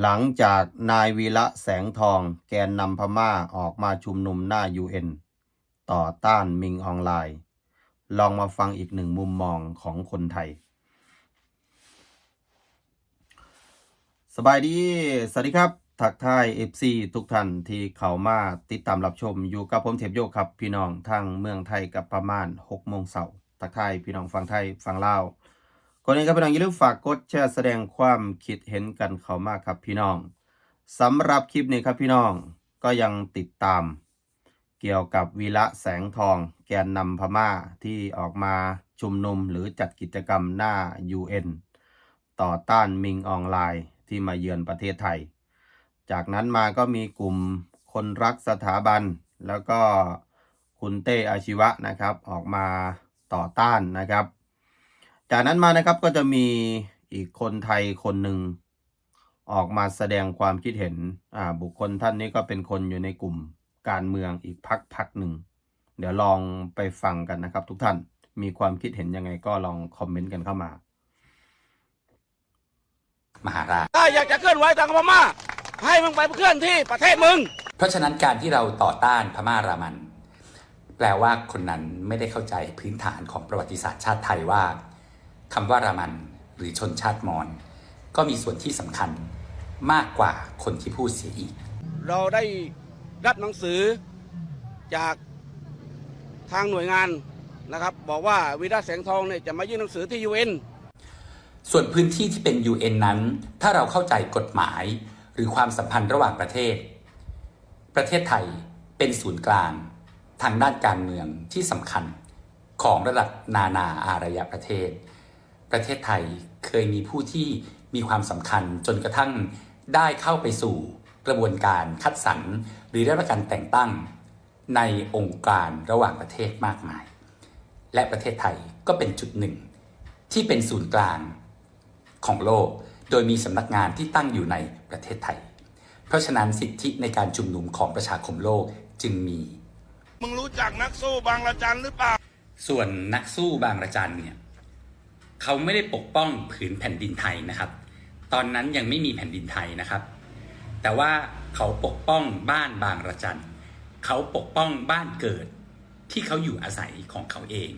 หลังจากนายวีระแสงทองแกนนำพม่าออกมาชุมนุมหน้า UN ต่อต้านมิงออนไลน์ ลองมาฟังอีกหนึ่งมุมมองของคนไทย สบายดี สวัสดีครับ ทักทาย FC ทุกท่านที่เข้ามาติดตามรับชมอยู่กับผมเทพโยกครับ พี่น้องทางเมืองไทยกับประมาณ6โมงเสาร์ทักทายพี่น้องฟังไทยฟังลาว อนอื่นครับพี่น้องอย่าลืมฝากกดแชร์แสดงความคิดเห็นกันเขามากครับพี่น้องสำหรับคลิปนี้ครับพี่น้องก็ยังติดตาม เกี่ยวกับวีระแสงทอง แกนนำพม่าที่ออกมาชุมนุมหรือจัดกิจกรรมหน้า UN ต่อต้านมิงออนไลน์ที่มาเยือนประเทศไทย จากนั้นมาก็มีกลุ่มคนรักสถาบัน แล้วก็คุณเต้อาชีวะนะครับ ออกมาต่อต้านนะครับ จากนั้นมานะครับก็จะมีอีกคนไทยคนหนึ่งออกมาแสดงความคิดเห็นอ่าบุคคลท่านนี้ก็เป็นคนอยู่ในกลุ่มการเมืองอีกพักพักหนึ่ง เดี๋ยวลองไปฟังกันนะครับ ทุกท่านมีความคิดเห็นยังไงก็ลองคอมเมนต์กันเข้ามา มหาราชถ้าอยากจะเคลื่อนไหวทางพม่าให้มึงไปเคลื่อนที่ประเทศมึง เพราะฉะนั้นการที่เราต่อต้านพม่ารามัน แปลว่าคนนั้นไม่ได้เข้าใจพื้นฐานของประวัติศาสตร์ชาติไทยว่า คำว่ารามันหรือชนชาติมอญก็มีส่วนที่สำคัญมากกว่าคนที่พูดเสียอีก เราได้รับหนังสือจากทางหน่วยงานนะครับ บอกว่าวีระแสงทองเนี่ยจะมายื่นหนังสือที่ยูเอ็นส่วนพื้นที่ที่เป็น UN นั้น ถ้าเราเข้าใจกฎหมาย หรือความสัมพันธ์ระหว่างประเทศ ประเทศไทยเป็นศูนย์กลาง ทางด้านการเมืองที่สำคัญของระดับนานาอารยประเทศ ประเทศไทยเคยมีผู้ที่มีความสำคัญจนกระทั่งได้เข้าไปสู่กระบวนการคัดสรรหรือได้รับการแต่งตั้งในองค์การระหว่างประเทศมากมาย และประเทศไทยก็เป็นจุดหนึ่ง ที่เป็นศูนย์กลางของโลก โดยมีสำนักงานที่ตั้งอยู่ในประเทศไทย เพราะฉะนั้นสิทธิในการชุมนุมของประชาคมโลกจึงมี มึงรู้จักนักสู้บางระจันหรือเปล่า ส่วนนักสู้บางระจันเนี่ย เขาไม่ได้ปกป้องผืนแผ่นดินไทยนะครับ ตอนนั้นยังไม่มีแผ่นดินไทยนะครับ แต่ว่าเขาปกป้องบ้านบางระจัน เขาปกป้องบ้านเกิดที่เขาอยู่อาศัยของเขาเอง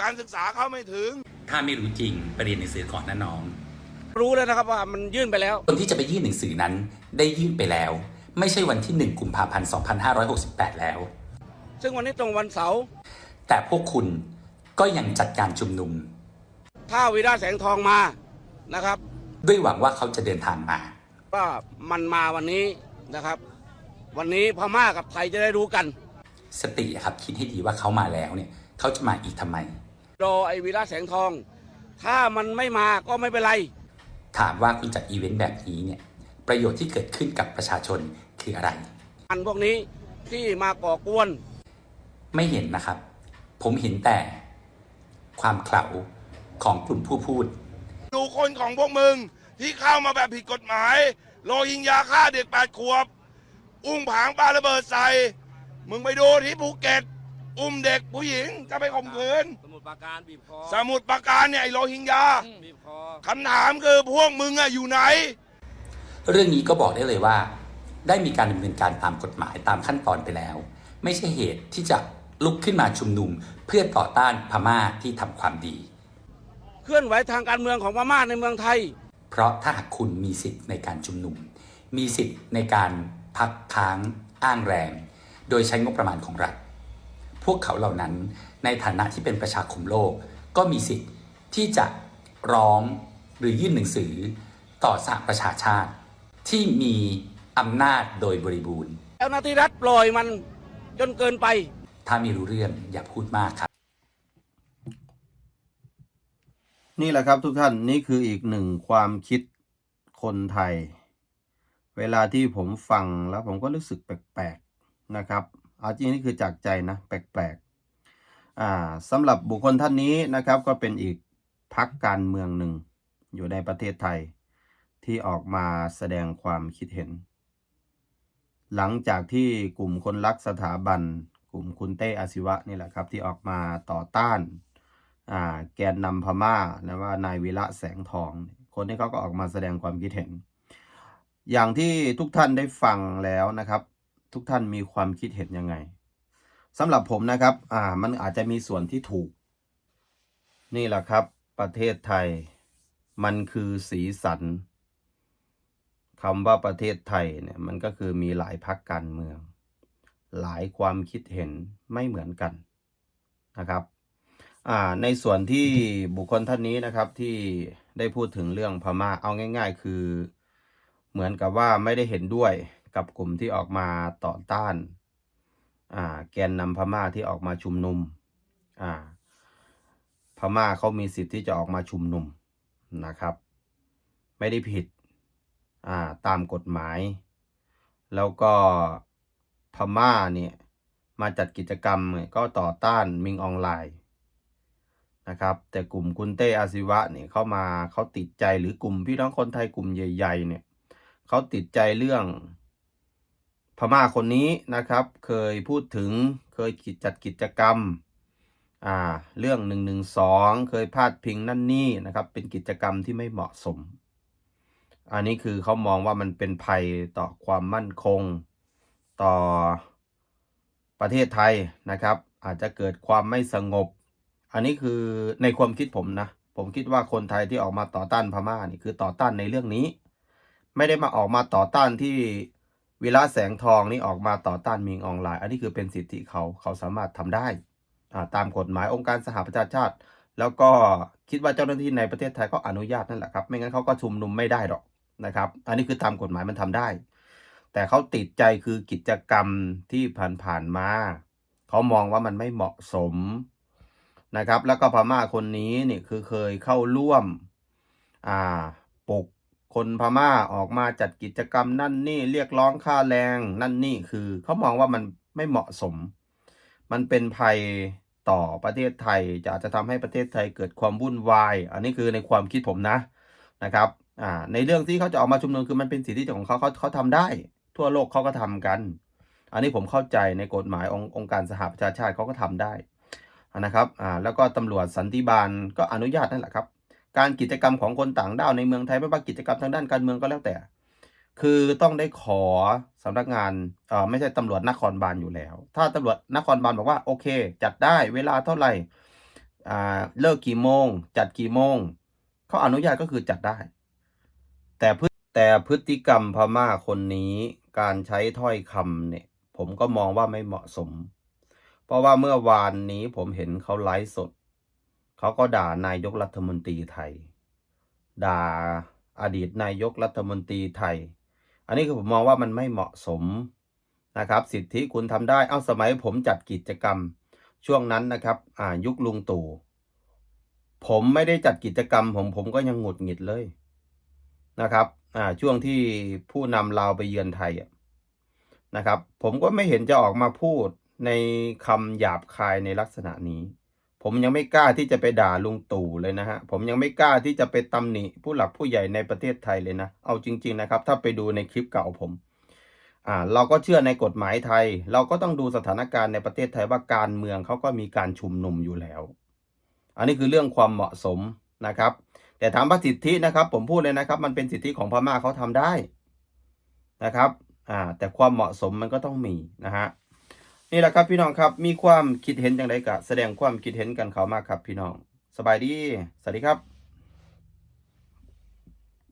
การศึกษาเขาไม่ถึง ถ้าไม่รู้จริงไปเรียนหนังสือก่อนนะน้อง รู้แล้วนะครับว่ามันยื่นไปแล้ว คนที่จะไปยื่นหนังสือนั้นได้ยื่นไปแล้ว ไม่ใช่วันที่ 1 กุมภาพันธ์ 2568 แล้ว ซึ่งวันนี้ตรงวันเสาร์ แต่พวกคุณก็ยังจัดการชุมนุม ถ้าวีระแสงทองมานะครับ ด้วยหวังว่าเขาจะเดินทางมาว่ามันมาวันนี้นะครับ วันนี้พม่ากับไทยจะได้รู้กัน สติอะครับคิดให้ดีว่าเขามาแล้วเนี่ยเขาจะมาอีกทำไม รอไอ้วีระแสงทอง ถ้ามันไม่มาก็ไม่เป็นไร ถามว่าคุณจัดอีเวนต์แบบนี้เนี่ยประโยชน์ที่เกิดขึ้นกับประชาชนคืออะไร อันพวกนี้ที่มาก่อกวน ไม่เห็นนะครับ ผมเห็นแต่ความเขลา ของกลุ่มผู้พูด ดูคนของพวกมึงที่เข้ามาแบบผิดกฎหมาย โลยิงยาฆ่าเด็กแปดขวบ อุ้งผางปาระเบิดใส่ มึงไปดูที่ภูเก็ต อุ้มเด็กผู้หญิงจะไปข่มขืน สมุดปราการบีบคอสมุดปราการเนี่ยไอ้โลหิงยาบีบคอคำถามคือพวกมึงอะอยู่ไหน เรื่องนี้ก็บอกได้เลยว่า ได้มีการดำเนินการตามกฎหมายตามขั้นตอนไปแล้ว ไม่ใช่เหตุที่จะลุกขึ้นมาชุมนุมเพื่อต่อต้านพม่าที่ทำความดี เคลื่อนไหวทางการเมืองของพม่าในเมืองไทย เพราะถ้าหากคุณมีสิทธิ์ในการชุมนุม มีสิทธิ์ในการพักค้างอ้างแรง โดยใช้งบประมาณของรัฐ พวกเขาเหล่านั้นในฐานะที่เป็นประชาคมโลก ก็มีสิทธิ์ที่จะร้องหรือยื่นหนังสือต่อสหประชาชาติ ที่มีอำนาจโดยบริบูรณ์เจ้าหน้าที่รัฐปล่อยมันจนเกินไป ถ้าไม่รู้เรื่องอย่าพูดมากครับ นี่แหละครับทุกท่านนี่คืออีกหนึ่งความคิดคนไทย เวลาที่ผมฟังแล้วผมก็รู้สึกแปลกๆนะครับเอาจริงนี่คือจากใจนะแปลกๆอ่าสำหรับบุคคลท่านนี้นะครับก็เป็นอีกพักการเมืองหนึ่งอยู่ในประเทศไทย ที่ออกมาแสดงความคิดเห็น หลังจากที่กลุ่มคนรักสถาบัน กลุ่มคุณเต้อาศิวะนี่แหละครับที่ออกมาต่อต้าน แกนนำพม่านะว่านายวีระแสงทอง คนนี้เขาก็ออกมาแสดงความคิดเห็น อย่างที่ทุกท่านได้ฟังแล้วนะครับ ทุกท่านมีความคิดเห็นยังไงสำหรับผมนะครับอ่ามันอาจจะมีส่วนที่ถูก นี่แหละครับ ประเทศไทย มันคือสีสันคำว่าประเทศไทยเนี่ยมันก็คือมีหลายพรรคการเมือง หลายความคิดเห็นไม่เหมือนกันนะครับ อ่าในส่วนที่บุคคลท่านนี้นะครับที่ได้พูดถึงเรื่องพม่าเอาง่าย ๆ คือ เหมือนกับว่าไม่ได้เห็นด้วยกับกลุ่มที่ออกมาต่อต้านอ่าแกนนำพม่าที่ออกมาชุมนุมอ่าพม่าเขามีสิทธิ์ที่จะออกมาชุมนุมนะครับ ไม่ได้ผิดอ่าตามกฎหมาย แล้วก็พม่าเนี่ยมาจัดกิจกรรมก็ต่อต้านมิงออนไลน์ นะครับ แต่กลุ่มกุนเต้อาศิวะเนี่ยเข้ามาเขาติดใจหรือกลุ่มพี่น้องคนไทยกลุ่มใหญ่ ๆ เนี่ยเขาติดใจเรื่องพม่าคนนี้นะครับ เคยพูดถึงเคยจัดกิจกรรมอ่าเรื่องหนึ่งหนึ่งสองเคยพาดพิงนั่นนี่นะครับ เป็นกิจกรรมที่ไม่เหมาะสม อันนี้คือเขามองว่ามันเป็นภัยต่อความมั่นคงต่อประเทศไทยนะครับ อาจจะเกิดความไม่สงบ อันนี้คือในความคิดผมนะ ผมคิดว่าคนไทยที่ออกมาต่อต้านพม่านี่คือต่อต้านในเรื่องนี้ ไม่ได้มาออกมาต่อต้านที่วิระแสงทองนี่ออกมาต่อต้านมิงออนไลน์ อันนี้คือเป็นสิทธิเขาเขาสามารถทำได้ตามกฎหมายองค์การสหประชาชาติ แล้วก็คิดว่าเจ้าหน้าที่ในประเทศไทยก็อนุญาตนั่นแหละครับ ไม่งั้นเขาก็ชุมนุมไม่ได้หรอกนะครับ อันนี้คือตามกฎหมายมันทำได้ แต่เขาติดใจคือกิจกรรมที่ผ่านๆมาเขามองว่ามันไม่เหมาะสม นะครับ แล้วก็พม่าคนนี้เนี่ยคือเคยเข้าร่วมอ่าปลุกคนพม่าออกมาจัดกิจกรรมนั่นนี่เรียกร้องค่าแรงนั่นนี่คือเขามองว่ามันไม่เหมาะสม มันเป็นภัยต่อประเทศไทยจะอาจจะทำให้ประเทศไทยเกิดความวุ่นวาย อันนี้คือในความคิดผมนะนะครับอ่าในเรื่องที่เขาจะออกมาชุมนุมคือมันเป็นสิทธิของเขาเขาเขาทำได้ ทั่วโลกเขาก็ทำกัน อันนี้ผมเข้าใจในกฎหมายองค์องค์การสหประชาชาติเขาก็ทำได้ นะครับอ่าแล้วก็ตำรวจสันติบาลก็อนุญาตนั่นแหละครับ การกิจกรรมของคนต่างด้าวในเมืองไทยไม่ว่ากิจกรรมทางด้านการเมืองก็แล้วแต่ คือต้องได้ขอสำนักงานเอ่อไม่ใช่ตำรวจนครบาลอยู่แล้ว ถ้าตำรวจนครบาลบอกว่าโอเค จัดได้เวลาเท่าไหร่อ่าเลิกกี่โมง จัดกี่โมงเขาอนุญาตก็คือจัดได้ แต่พแต่พฤติกรรมพม่าคนนี้การใช้ถ้อยคำเนี่ย ผมก็มองว่าไม่เหมาะสม เพราะว่าเมื่อวานนี้ผมเห็นเขาไลฟ์สด เขาก็ด่านายกรัฐมนตรีไทย ด่าอดีตนายกรัฐมนตรีไทย อันนี้คือผมมองว่ามันไม่เหมาะสมนะครับ สิทธิคุณทำได้ เอาสมัยผมจัดกิจกรรม ช่วงนั้นนะครับอ่ายุคลุงตู่ ผมไม่ได้จัดกิจกรรม ผมผมก็ยังหงุดหงิดเลยนะครับอ่าช่วงที่ผู้นำลาวไปเยือนไทยอะนะครับ ผมก็ไม่เห็นจะออกมาพูด ในคำหยาบคายในลักษณะนี้ ผมยังไม่กล้าที่จะไปด่าลุงตู่เลยนะฮะ ผมยังไม่กล้าที่จะไปตำหนิผู้หลักผู้ใหญ่ในประเทศไทยเลยนะ เอาจริง ๆนะครับ ถ้าไปดูในคลิปเก่าผม อ่า เราก็เชื่อในกฎหมายไทย เราก็ต้องดูสถานการณ์ในประเทศไทยว่าการเมืองเขาก็มีการชุมนุมอยู่แล้ว อันนี้คือเรื่องความเหมาะสมนะครับ แต่ถามว่าสิทธินะครับ ผมพูดเลยนะครับ มันเป็นสิทธิของพม่าเขาทำได้นะครับ อ่า แต่ความเหมาะสมมันก็ต้องมีนะฮะ นี่แหละครับพี่น้องครับ มีความคิดเห็นอย่างไรก็แสดงความคิดเห็นกันเขามากครับพี่น้อง สบายดี สวัสดีครับ